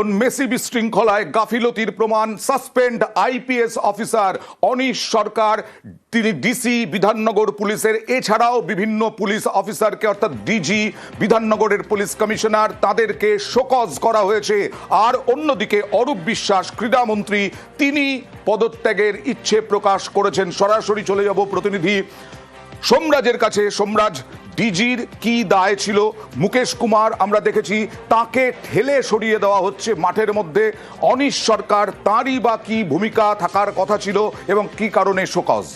Leone Messi বিশৃঙ্খলায় গাফিলতির প্রমাণ suspend IPS officer Anish Sarkar. তিনি ডিসি বিধাননগর পুলিশের, এছাড়াও বিভিন্ন পুলিশ অফিসারকে, অর্থাৎ ডিজি বিধাননগরের পুলিশ কমিশনার, তাদেরকে শোকজ করা হয়েছে। আর অন্যদিকে অরূপ বিশ্বাস ক্রীড়ামন্ত্রী তিনি পদত্যাগের ইচ্ছে প্রকাশ করেছেন। সরাসরি চলে যাব প্রতিনিধি সোমরাজের কাছে, সোমরাজ, ডিজির কি দায় ছিল? মুকেশ কুমার, আমরা দেখেছি, তাকে ঠেলে সরিয়ে দেওয়া হচ্ছে মাঠের মধ্যে। অনিশ সরকার, তাঁরই বা কি ভূমিকা থাকার কথা ছিল এবং কি কারণে শোকজ?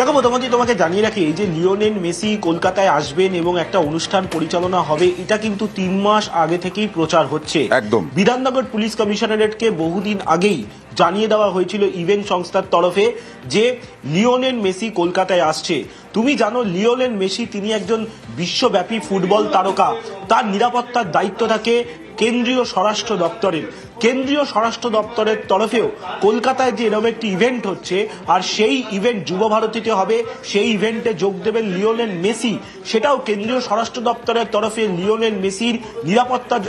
দেখো মোটামুটি তোমাকে জানিয়ে রাখি এই যে লিওনেল মেসি কলকাতায় আসবেন এবং একটা অনুষ্ঠান পরিচালনা হবে এটা কিন্তু তিন মাস আগে থেকেই প্রচার হচ্ছে। একদম। বিধাননগর পুলিশ কমিশনারেটকে বহুদিন আগেই জানিয়ে দেওয়া হয়েছিল ইভেন্ট সংস্থার তরফে যে লিওনেল মেসি কলকাতায় আসছে। তুমি জানো লিওনেল মেসি তিনি একজন বিশ্বব্যাপী ফুটবল তারকা। তার নিরাপত্তার দায়িত্ব থাকে কেন্দ্রীয় স্বরাষ্ট্র দপ্তরের, কেন্দ্রীয় স্বরাষ্ট্র দপ্তরের তরফেও কলকাতায় যে এরকম একটি ইভেন্ট হচ্ছে, আর সেই ইভেন্ট যুব ভারতীতে হবে, সেই ইভেন্টে যোগ দেবেন লিওনেল মেসি। সেটাও কেন্দ্রীয় স্বরাষ্ট্র দপ্তরের তরফে লিওনেল মেসির নিরাপত্তার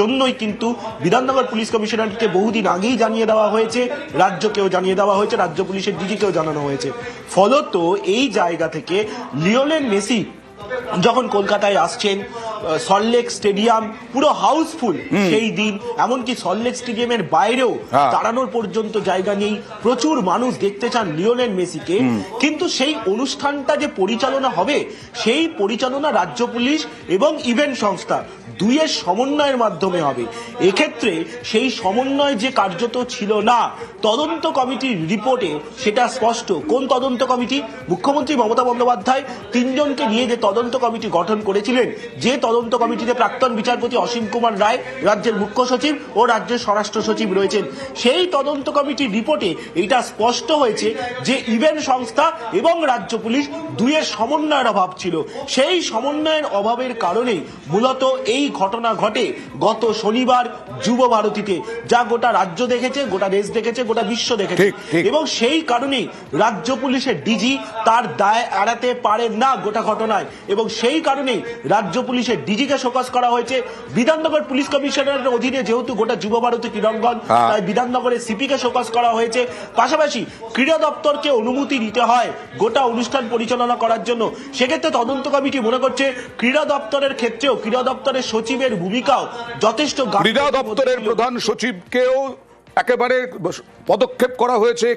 জন্যই কিন্তু বিধাননগর পুলিশ কমিশনারকে বহুদিন আগেই জানিয়ে দেওয়া হয়েছে, রাজ্যকেও জানিয়ে দেওয়া হয়েছে, রাজ্য পুলিশের ডিজিকেও জানানো হয়েছে। ফলত এই জায়গা থেকে লিওনেল মেসি যখন কলকাতায় আসছেন সল্টলেক স্টেডিয়াম পুরো হাউসফুল সেই দিন। এমনকি সল্টলেক স্টেডিয়ামের বাইরেও হ্যাঁ। দাঁড়ানোর পর্যন্ত জায়গা নেই। প্রচুর মানুষ দেখতে চান লিওনেল মেসিকে কিন্তু সেই অনুষ্ঠানটা যে পরিচালনা হবে সেই পরিচালনা রাজ্য পুলিশ এবং ইভেন্ট সংস্থা দুইয়ের সমন্বয়ের মাধ্যমে হবে। এক্ষেত্রে সেই সমন্বয় যে কার্যত ছিল না তদন্ত কমিটির রিপোর্টে সেটা স্পষ্ট। কোন তদন্ত কমিটি? মুখ্যমন্ত্রী মমতা বন্দ্যোপাধ্যায়। তিনজনকে নিয়ে যে তদন্ত কমিটি গঠন করেছিলেন যে তদন্ত কমিটিতে প্রাক্তন বিচারপতি অসীম কুমার রায়, রাজ্যের মুখ্য সচিব ও রাজ্যের স্বরাষ্ট্র সচিব রয়েছেন। সেই তদন্ত কমিটির রিপোর্টে এটা স্পষ্ট হয়েছে যে ইভেন সংস্থা এবং রাজ্য পুলিশ দুয়ের সমন্বয়ের অভাব ছিল। সেই সমন্বয়ের অভাবের কারণে মূলত এই ঘটনা ঘটে গত শনিবার যুব ভারতীতে যা গোটা রাজ্য দেখেছে গোটা দেশ দেখেছে গোটা বিশ্ব দেখেছে। এবং সেই কারণেই রাজ্য পুলিশের ডিজি তার দায় এড়াতে পারেন না গোটা ঘটনায়। এবং সেই কারণেই রাজ্য পুলিশের ডিজিকে শোকজ করা হয়েছে। বিধাননগর পুলিশ কমিশনারের অধীনে যেহেতু গোটা যুব ভারতী ক্রীড়াঙ্গন হ্যাঁ। তাই বিধাননগরের সিপিকে শোকজ করা হয়েছে। পাশাপাশি ক্রীড়া দপ্তরকে অনুমতি নিতে হয় গোটা অনুষ্ঠান পরিচালনা করার জন্য। সেক্ষেত্রে তদন্ত কমিটি মনে করছে ক্রীড়া দপ্তরের ক্ষেত্রেও ক্রীড়া দপ্তরের সচিবের ভূমিকাও যথেষ্ট দপ্তরের প্রধান সচিবকেও একেবারে পদক্ষেপ করা হয়েছে।